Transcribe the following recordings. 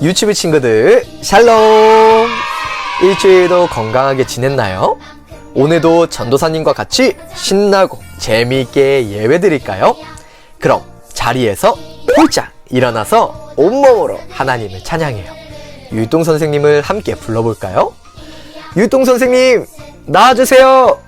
유치부 친구들 샬롬 일주일도 건강하게 지냈나요? 오늘도 전도사님과 같이 신나고 재미있게 예배 드릴까요? 그럼 자리에서 홀짝 일어나서 온몸으로 하나님을 찬양해요 율동 선생님을 함께 불러볼까요? 율동 선생님 나와주세요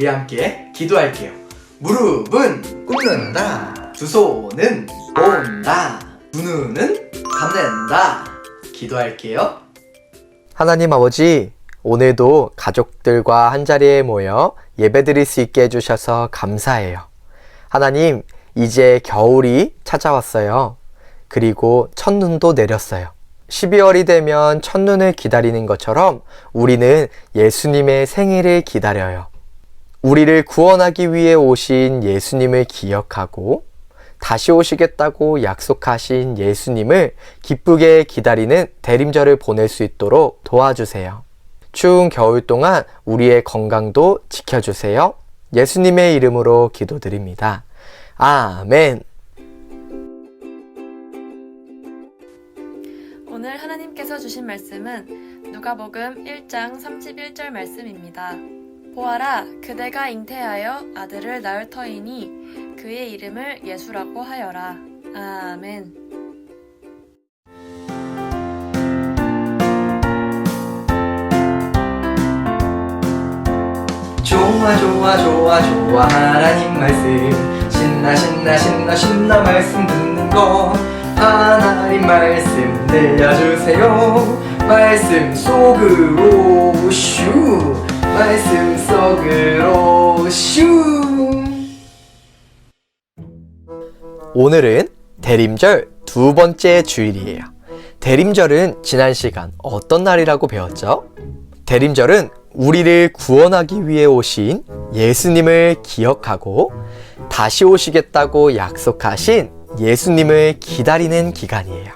우리 함께 기도할게요. 무릎은 꿇는다. 두 손은 모은다. 두 눈은 감는다. 기도할게요. 하나님 아버지, 오늘도 가족들과 한자리에 모여 예배드릴 수 있게 해주셔서 감사해요. 하나님, 이제 겨울이 찾아왔어요. 그리고 첫눈도 내렸어요. 12월이 되면 첫눈을 기다리는 것처럼 우리는 예수님의 생일을 기다려요. 우리를 구원하기 위해 오신 예수님을 기억하고 다시 오시겠다고 약속하신 예수님을 기쁘게 기다리는 대림절을 보낼 수 있도록 도와주세요. 추운 겨울 동안 우리의 건강도 지켜주세요. 예수님의 이름으로 기도드립니다. 아멘. 오늘 하나님께서 주신 말씀은 누가복음 1장 31절 말씀입니다. 보아라 그대가 잉태하여 아들을 낳을 터이니 그의 이름을 예수라고 하여라. 아멘. 좋아 좋아 좋아 좋아 하나님 말씀 신나 신나 신나 신나 말씀 듣는 거 하나님 말씀 들려주세요 말씀 속으로 슈 말씀 속으로 슈 오늘은 대림절 두 번째 주일이에요. 대림절은 지난 시간 어떤 날이라고 배웠죠? 대림절은 우리를 구원하기 위해 오신 예수님을 기억하고 다시 오시겠다고 약속하신 예수님을 기다리는 기간이에요.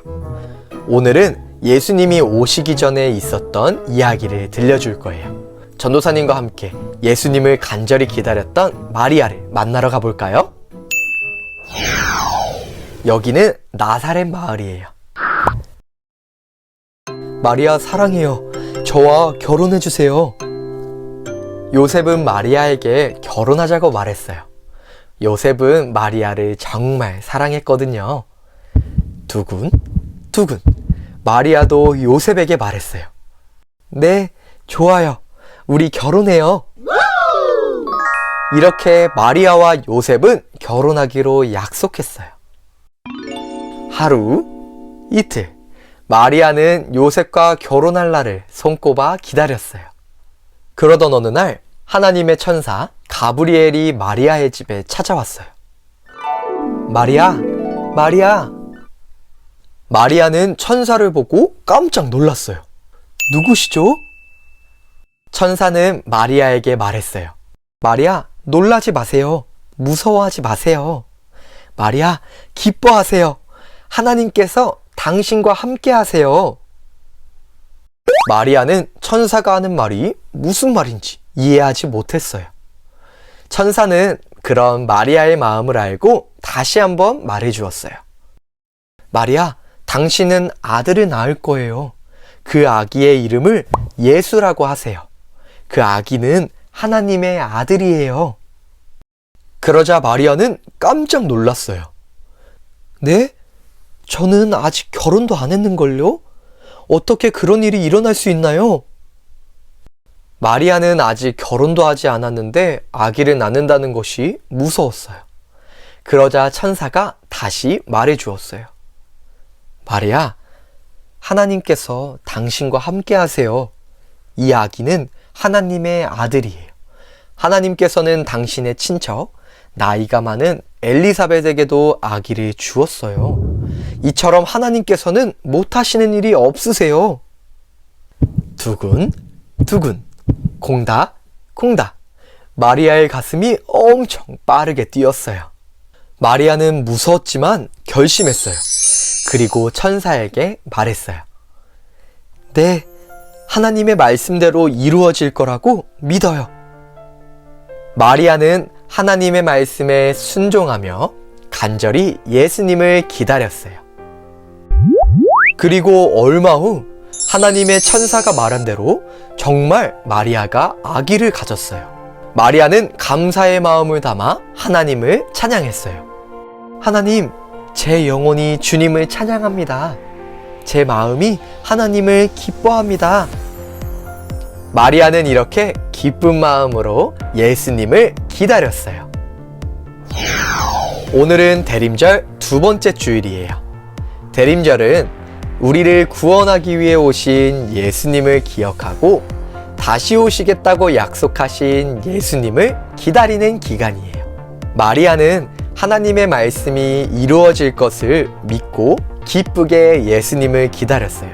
오늘은 예수님이 오시기 전에 있었던 이야기를 들려줄 거예요. 전도사님과 함께 예수님을 간절히 기다렸던 마리아를 만나러 가볼까요? 여기는 나사렛 마을이에요. 마리아 사랑해요. 저와 결혼해 주세요. 요셉은 마리아에게 결혼하자고 말했어요. 요셉은 마리아를 정말 사랑했거든요. 두근, 두근. 마리아도 요셉에게 말했어요. 네, 좋아요. 우리 결혼해요. 이렇게 마리아와 요셉은 결혼하기로 약속했어요. 하루, 이틀. 마리아는 요셉과 결혼할 날을 손꼽아 기다렸어요. 그러던 어느 날 하나님의 천사 가브리엘이 마리아의 집에 찾아왔어요. 마리아, 마리아. 마리아는 천사를 보고 깜짝 놀랐어요. 누구시죠? 천사는 마리아에게 말했어요. 마리아, 놀라지 마세요. 무서워하지 마세요. 마리아, 기뻐하세요. 하나님께서 당신과 함께 하세요. 마리아는 천사가 하는 말이 무슨 말인지 이해하지 못했어요. 천사는 그런 마리아의 마음을 알고 다시 한번 말해 주었어요. 마리아, 당신은 아들을 낳을 거예요. 그 아기의 이름을 예수라고 하세요. 그 아기는 하나님의 아들이에요. 그러자 마리아는 깜짝 놀랐어요. 네? 저는 아직 결혼도 안 했는걸요? 어떻게 그런 일이 일어날 수 있나요? 마리아는 아직 결혼도 하지 않았는데 아기를 낳는다는 것이 무서웠어요. 그러자 천사가 다시 말해 주었어요. 마리아, 하나님께서 당신과 함께 하세요. 이 아기는 하나님의 아들이에요. 하나님께서는 당신의 친척, 나이가 많은 엘리사벳에게도 아기를 주었어요. 이처럼 하나님께서는 못하시는 일이 없으세요. 두근, 두근, 콩닥, 콩닥. 마리아의 가슴이 엄청 빠르게 뛰었어요. 마리아는 무서웠지만 결심했어요. 그리고 천사에게 말했어요. 네, 하나님의 말씀대로 이루어질 거라고 믿어요. 마리아는 하나님의 말씀에 순종하며 간절히 예수님을 기다렸어요. 그리고 얼마 후 하나님의 천사가 말한 대로 정말 마리아가 아기를 가졌어요. 마리아는 감사의 마음을 담아 하나님을 찬양했어요. 하나님, 제 영혼이 주님을 찬양합니다. 제 마음이 하나님을 기뻐합니다. 마리아는 이렇게 기쁜 마음으로 예수님을 기다렸어요. 오늘은 대림절 두 번째 주일이에요. 대림절은 우리를 구원하기 위해 오신 예수님을 기억하고 다시 오시겠다고 약속하신 예수님을 기다리는 기간이에요. 마리아는 하나님의 말씀이 이루어질 것을 믿고 기쁘게 예수님을 기다렸어요.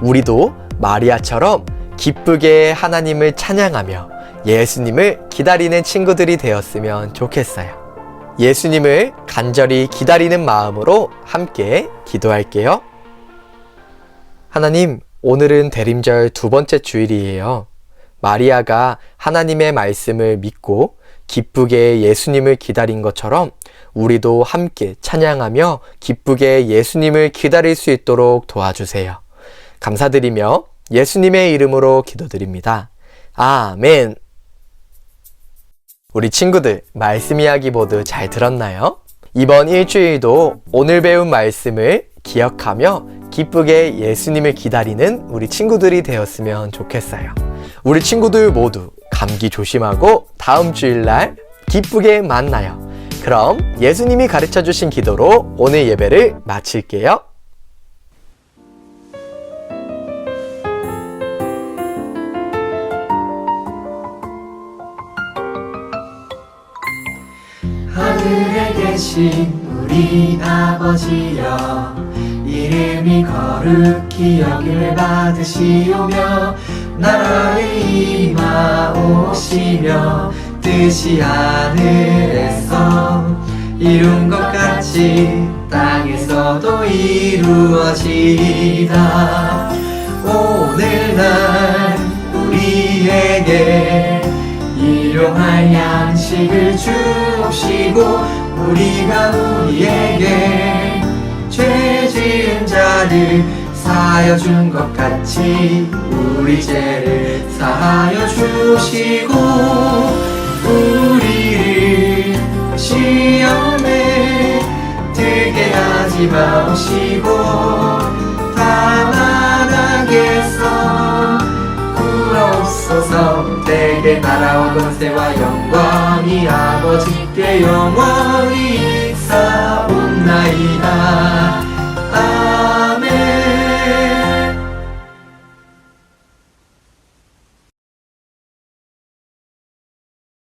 우리도 마리아처럼 기쁘게 하나님을 찬양하며 예수님을 기다리는 친구들이 되었으면 좋겠어요. 예수님을 간절히 기다리는 마음으로 함께 기도할게요. 하나님, 오늘은 대림절 두 번째 주일이에요. 마리아가 하나님의 말씀을 믿고 기쁘게 예수님을 기다린 것처럼 우리도 함께 찬양하며 기쁘게 예수님을 기다릴 수 있도록 도와주세요. 감사드리며 예수님의 이름으로 기도드립니다. 아멘. 우리 친구들, 말씀 이야기 모두 잘 들었나요? 이번 일주일도 오늘 배운 말씀을 기억하며 기쁘게 예수님을 기다리는 우리 친구들이 되었으면 좋겠어요. 우리 친구들 모두 감기 조심하고 다음 주일날 기쁘게 만나요. 그럼 예수님이 가르쳐 주신 기도로 오늘 예배를 마칠게요. 하늘에 계신 우리 아버지여 이름이 거룩히 여김을 받으시오며 나라의 임하오시며 뜻이 하늘에서 이룬 것 같이 땅에서도 이루어지이다 오늘날 우리에게 일용할 양식을 주옵시고 우리가 우리에게 죄 지은 자를 사하여 준 것 같이 우리 죄를 사하여 주시고 우리를 시험에 들게 하지 마시고 다만 악에서 구하옵소서. 내게 나라와 권세와 영광이 아버지께 영원히